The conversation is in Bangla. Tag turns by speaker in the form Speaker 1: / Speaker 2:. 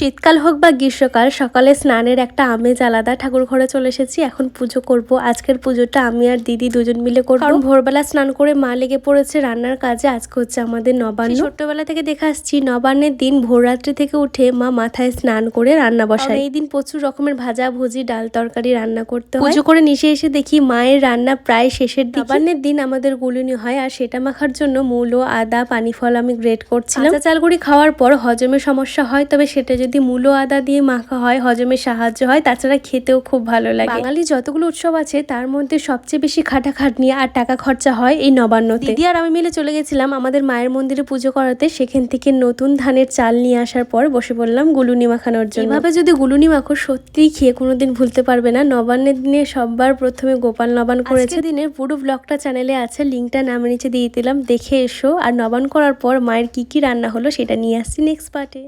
Speaker 1: শীতকাল হোক বা গ্রীষ্মকাল সকালে স্নানের একটা আমেজ আলাদা। ঠাকুর ঘরে চলে এসেছি এখন পুজো করব। আজকের পুজোটা আমি আর দিদি দুজন মিলে করব। কারণ ভোরবেলা স্নান করে মা লেগে পড়েছে রান্নার কাজে আজকে হচ্ছে আমাদের নবান্ন। ছোট্টবেলা থেকে দেখে আসছি নবান্নের দিন ভোররাত্রি থেকে উঠে মা মাথায় স্নান করে রান্না বসায়। এই দিন প্রচুর রকমের ভাজা ভুজি ডাল তরকারি রান্না করতে হয়। পুজো করে নিচে এসে দেখি মায়ের রান্না প্রায় শেষের নবান্নের দিন আমাদের গুলুনি হয় আর সেটা মাখার জন্য মূলো আদা পানি ফল আমি গ্রেট করছিলাম। চালগুড়ি খাওয়ার পর হজমের সমস্যা হয় তবে সেটা যদি মূলো আদা দিয়ে মাখা হয় হজমে সাহায্য হয় তাছাড়া খেতেও খুব ভালো লাগে। বাঙালি যতগুলো উৎসব আছে তার মধ্যে সবচেয়ে বেশি খাটাখাটনি আর টাকা খরচা হয় এই নবান্নতে। দিদি আর আমি মিলে চলে গেছিলাম আমাদের মায়ের মন্দিরে পুজো করাতে। সেখান থেকে নতুন ধানের চাল নিয়ে আসার পর বসে পড়লাম গুলুনি মাখানোর জন্য। এভাবে যদি গুলুনি মাখো সত্যিই খেয়ে কোনোদিন ভুলতে পারবে না। নবান্নের দিনে সববার প্রথমে গোপাল নবান করেছে। দিনের পুরো ব্লগটা চ্যানেলে আছে লিঙ্কটা নামে নিচে দিয়ে দিলাম। দেখে এসো। আর নবান করার পর মায়ের কি কি রান্না হলো সেটা নিয়ে আসছি নেক্সট পার্টে